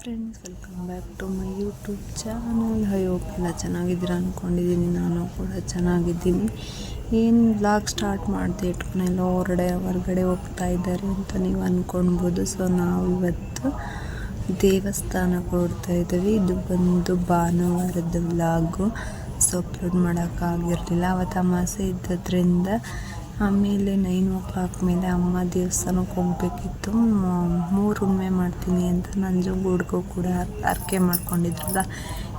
Friends welcome back to my YouTube channel hope ಎಲ್ಲ ಚೆನ್ನಾಗಿದ್ದೀರಾ ಅಂದ್ಕೊಂಡಿದ್ದೀನಿ ನಾನು ಕೂಡ ಚೆನ್ನಾಗಿದ್ದೀನಿ. ಏನು ಬ್ಲಾಗ್ ಸ್ಟಾರ್ಟ್ ಮಾಡಿದೆ? ಇಟ್ಕೊಂಡೆಲ್ಲ ಹೊರಗಡೆ ಹೊರಗಡೆ ಹೋಗ್ತಾ ಇದ್ದಾರೆ ಅಂತ ನೀವು ಅಂದ್ಕೊಳ್ಬೋದು ಸೊ ನಾವು ಇವತ್ತು ದೇವಸ್ಥಾನಕ್ಕೆ ಹೊರಡ್ತಾ ಇದ್ದೀವಿ. ಇದು ಬಂದು ಭಾನುವಾರದ ಬ್ಲಾಗು ಸೊ ಅಪ್ಲೋಡ್ ಮಾಡೋಕ್ಕಾಗಿರಲಿಲ್ಲ ಅವತ್ತು ಅಮಾಸೆ ಇದ್ದದ್ರಿಂದ ಆಮೇಲೆ ನೈನ್ ಓ ಕ್ಲಾಕ್ ಮೇಲೆ ಅಮ್ಮ ದೇವಸ್ಥಾನಕ್ಕೆ ಹೋಗ್ಬೇಕಿತ್ತು. ಮೂರು ಉಣ್ಮೆ ಮಾಡ್ತೀನಿ ಅಂತ ನಂಜನಗೂಡ್ಗೂ ಕೂಡ ಅರ್ಕೆ ಮಾಡ್ಕೊಂಡಿದ್ರಲ್ಲ.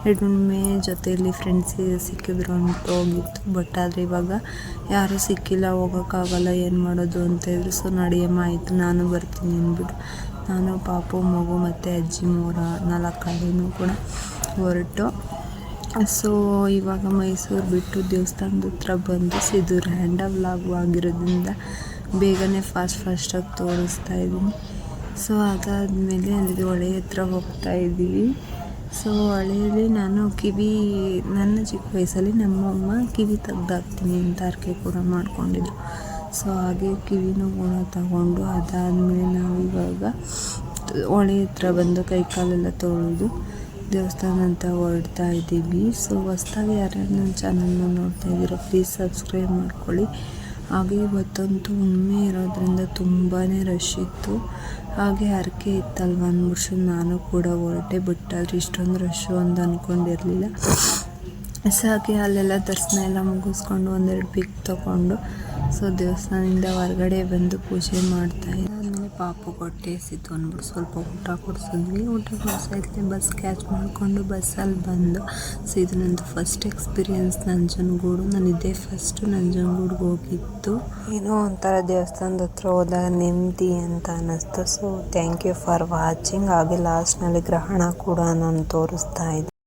ಎರಡು ಉಣ್ಮೆ ಜೊತೆಯಲ್ಲಿ ಫ್ರೆಂಡ್ಸ್ ಸಿಕ್ಕಿದ್ರು ಅಂತ ಹೋಗಿತ್ತು. ಬಟ್ ಆದರೆ ಇವಾಗ ಯಾರೂ ಸಿಕ್ಕಿಲ್ಲ ಹೋಗೋಕ್ಕಾಗಲ್ಲ ಏನು ಮಾಡೋದು ಅಂತ ಹೇಳಿದ್ರು ಸೊ ನಡೆಯಮ್ಮ ಆಯಿತು, ನಾನು ಬರ್ತೀನಿ ಅಂದ್ಬಿಟ್ಟು ನಾನು ಪಾಪು, ಮಗು ಮತ್ತು ಅಜ್ಜಿ ಮೂರ ನಾಲ್ಕು ಕಾಲಿನೂ ಕೂಡ ಹೊರಟು. ಸೊ, ಇವಾಗ ಮೈಸೂರು ಬಿಟ್ಟು ದೇವಸ್ಥಾನದ ಹತ್ರ ಬಂದು ಇದು ರ್ಯಾಂಡಮ್ ವ್ಲಾಗು ಆಗಿರೋದ್ರಿಂದ ಬೇಗನೆ ಫಾಸ್ಟ್ ಫಾಸ್ಟಾಗಿ ತೋರಿಸ್ತಾ ಇದ್ದೀನಿ. ಸೊ, ಅದಾದಮೇಲೆ ಅಲ್ಲಿ ಹೊಳೆ ಹತ್ರ ಹೋಗ್ತಾ ಇದ್ದೀವಿ. ಸೊ, ಹೊಳೆಯಲ್ಲಿ ನಾನು ಕಿವಿ, ನನ್ನ ಚಿಕ್ಕ ವಯಸ್ಸಲ್ಲಿ ನಮ್ಮಮ್ಮ ಕಿವಿ ತೆಗ್ದಾಕ್ತೀನಿ ಅಂತ ಅರ್ಕೆ ಕೂಡ ಮಾಡ್ಕೊಂಡಿದ್ರು. ಸೊ, ಹಾಗೆ ಕಿವಿನೂ ಕೂಡ ತಗೊಂಡು ಅದಾದಮೇಲೆ ನಾವು ಇವಾಗ ಹೊಳೆ ಹತ್ರ ಬಂದು ಕೈ ಕಾಲೆಲ್ಲ ತೊಳೆದು ದೇವಸ್ಥಾನ ಅಂತ ಹೊರಡ್ತಾ ಇದ್ದೀವಿ. ಸೊ ಹೊಸ್ದಾಗಿ ಯಾರ್ಯಾರು ನನ್ನ ಚಾನಲ್ನ ನೋಡ್ತಾ ಇದ್ದೀರೋ ಪ್ಲೀಸ್ ಸಬ್ಸ್ಕ್ರೈಬ್ ಮಾಡ್ಕೊಳ್ಳಿ. ಹಾಗೆ ಇವತ್ತಂತೂ ಒಮ್ಮೆ ಇರೋದ್ರಿಂದ ತುಂಬಾ ರಶ್ ಇತ್ತು. ಹಾಗೆ ಹರಕೆ ಇತ್ತಲ್ವ ಅಂದ್ಬಿಟ್ಟು ನಾನು ಕೂಡ ಹೊರಟೆ ಬಟ್ ಆದರೆ ಇಷ್ಟೊಂದು ರಶ್ಶು ಅಂತ ಅಂದ್ಕೊಂಡಿರಲಿಲ್ಲ ಸೊ ಹಾಗೆ ಅಲ್ಲೆಲ್ಲ ದರ್ಶನ ಎಲ್ಲ ಮುಗಿಸ್ಕೊಂಡು ಒಂದೆರಡು ಪಿಕ್ ತೊಗೊಂಡು ಸೊ ದೇವಸ್ಥಾನದಿಂದ ಹೊರಗಡೆ ಬಂದು ಪೂಜೆ ಮಾಡ್ತಾಯಿದ್ದೆ ಪಾಪು ಹೊಟ್ಟೆ ಎಸಿತು ಅಂದ್ಬಿಟ್ಟು ಸ್ವಲ್ಪ ಊಟ ಕೊಡಿಸಿದ್ವಿ ಊಟ ಕೊಡಿಸೈತೆ ಬಸ್ ಕ್ಯಾಚ್ ಮಾಡಿಕೊಂಡು ಬಸ್ಸಲ್ಲಿ ಬಂದು. ಸೊ ಇದು ನಂದು ಫಸ್ಟ್ ಎಕ್ಸ್ಪೀರಿಯನ್ಸ್ ನಂಜನಗೂಡು. ನಾನು ಇದೇ ಫಸ್ಟು ನಂಜನಗೂಡಿಗೆ ಹೋಗಿತ್ತು ಏನೋ ಒಂಥರ ದೇವಸ್ಥಾನದ ಹತ್ರ ಹೋದಾಗ ನೆಮ್ಮದಿ ಅಂತ ಅನ್ನಿಸ್ತು. So thank you for watching ಹಾಗೆ ಲಾಸ್ಟ್ನಲ್ಲಿ ಗ್ರಹಣ ಕೂಡ ನಾನು ತೋರಿಸ್ತಾ ಇದ್ದೆ